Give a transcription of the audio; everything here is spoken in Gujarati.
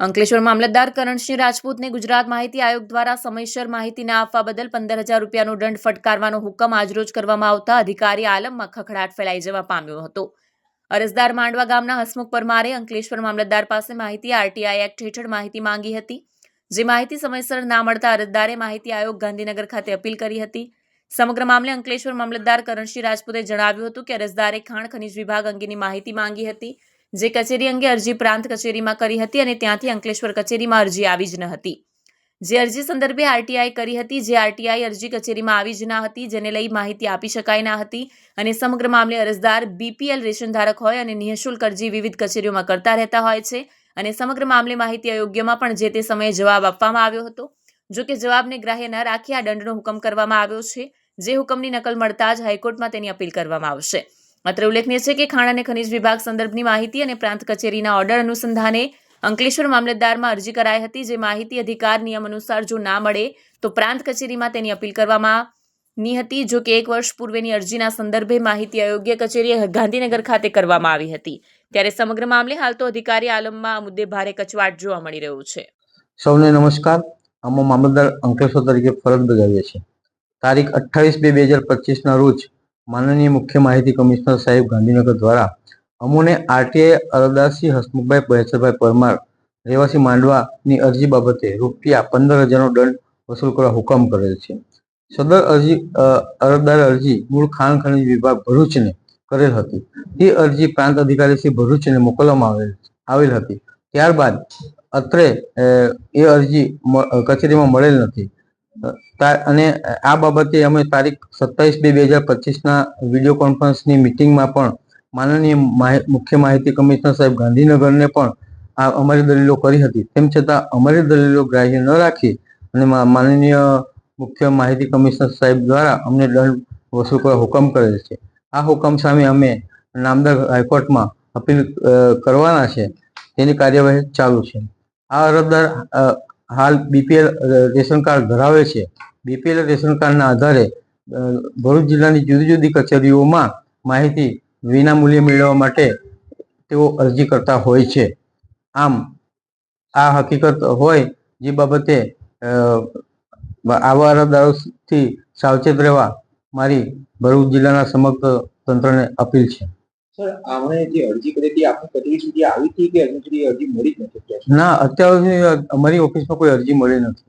અંકલેશ્વર મામલતદાર કરણસિંહ રાજપૂતને ગુજરાત માહિતી આયોગ દ્વારા સમયસર માહિતી ના આપવા બદલ પંદર હજાર રૂપિયાનો દંડ ફટકારવાનો હુકમ આજરોજ કરવામાં આવતા અધિકારી આલમમાં ખખડાટ ફેલાઈ જવા પામ્યો હતો. અરજદાર માંડવા ગામના હસમુખ પરમારે અંકલેશ્વર મામલતદાર પાસે માહિતી આરટીઆઈ એક્ટ હેઠળ માહિતી માંગી હતી. જે માહિતી સમયસર ના મળતા અરજદારે માહિતી આયોગ ગાંધીનગર ખાતે અપીલ કરી હતી. સમગ્ર મામલે અંકલેશ્વર મામલતદાર કરણસિંહ રાજપૂતે જણાવ્યું હતું કે અરજદારે ખાણ ખનીજ વિભાગ અંગેની માહિતી માંગી હતી. જે કચેરી અંગે અરજી પ્રાંત કચેરીમાં કરી હતી અને ત્યાંથી અંકલેશ્વર કચેરીમાં અરજી આવી જ ન હતી. જે અરજી સંદર્ભે આરટીઆઈ કરી હતી, જે આરટીઆઈ અરજી કચેરીમાં આવી જ ના હતી, જેને લઈ માહિતી આપી શકાય ના હતી અને સમગ્ર મામલે અરજદાર બીપીએલ રેશન ધારક હોય અને નિઃશુલ્ક અરજી વિવિધ કચેરીઓમાં કરતા રહેતા હોય છે અને સમગ્ર મામલે માહિતી અયોગ્યમાં પણ જે તે સમયે જવાબ આપવામાં આવ્યો હતો. જો કે જવાબને ગ્રાહ્ય ન રાખી આ દંડનો હુકમ કરવામાં આવ્યો છે. જે હુકમની નકલ મળતા જ હાઈકોર્ટમાં તેની અપીલ કરવામાં આવશે. અત્રે ઉલ્લેખનીય છે કે ખાણ અને ખનિજ વિભાગ સંદર્ભની માહિતી અને પ્રાંત કચેરીના ઓર્ડર અનુસંધાને અંકલેશ્વર મામલતદારમાં અરજી કરાઈ હતી, જે માહિતી અધિકાર નિયમ અનુસાર જો ના મળે તો પ્રાંત કચેરીમાં તેની અપીલ કરવામાં ની હતી, જો કે એક વર્ષ પૂર્વેની અરજીના સંદર્ભે માહિતી અયોગ્ય કચેરીએ ગાંધીનગર ખાતે કરવામાં આવી હતી. ત્યારે સમગ્ર મામલે હાલ તો અધિકારી આલમમાં આ મુદ્દે ભારે કચવાટ જોવા મળી રહ્યો છે. સૌને નમસ્કાર. અમે મામલતદાર અંકલેશ્વર તરીકે ફરજ બજાવીએ છીએ. તારીખ અઠ્ઠાવીસ બે બે હજાર પચીસના રોજ માનનીય મુખ્ય માહિતી કમિશનર સાહેબ ગાંધીનગર દ્વારા અમોને આરટીઆઈ અરદાસી હસમુખભાઈ બહેસરભાઈ પરમાર રહેવાસી માંડવાની અરજી બાબતે રૂપિયા પંદર હજારનો દંડ વસૂલ કરવા હુકમ કરેલ છે. સદર અરજી અરજદાર અરજી મૂળ ખાણ ખનિજ વિભાગ ભરૂચને કરેલ હતી. તે અરજી પ્રાંત અધિકારી શ્રી ભરૂચને મોકલવામાં આવેલ આવેલ હતી. ત્યારબાદ અત્રે એ અરજી કચેરીમાં મળેલ નથી. અને આ બાબતે અમે તારીખ સત્તાવીસ બે બે હજાર પચીસના વીડિયો કોન્ફરન્સની મિટિંગમાં પણ માનનીય મુખ્ય માહિતી કમિશનર સાહેબ ગાંધીનગરને પણ આ અમારી દલીલો કરી હતી. તેમ છતાં અમારી દલીલો ગ્રાહ્ય ન રાખી અને માનનીય મુખ્ય માહિતી કમિશનર સાહેબ દ્વારા અમને દંડ વસૂલ કરવા હુકમ કરેલ છે. આ હુકમ સામે અમે નામદાર હાઈકોર્ટમાં અપીલ કરવાના છે. તેની કાર્યવાહી ચાલુ છે. આ અરજદાર હાલ બીપીએલ રેશન કાર્ડ ધરાવે છે. બીપીએલ રેશન કાર્ડના આધારે ભરૂચ જિલ્લાની જુદી જુદી કચેરીઓમાં માહિતી વિના મૂલ્યે મેળવવા માટે તેઓ અરજી કરતા હોય છે. આમ, આ હકીકત હોય જે બાબતે આવા અરજદારોથી સાવચેત રહેવા મારી ભરૂચ જિલ્લાના સમગ્ર તંત્રને અપીલ છે. સર જે અરજી કરી હતી આપણે કચેરી સુધી આવી હતી કે હજુ સુધી અરજી મળી જ નથી ના, અત્યાર સુધી અમારી ઓફિસમાં કોઈ અરજી મળી નથી.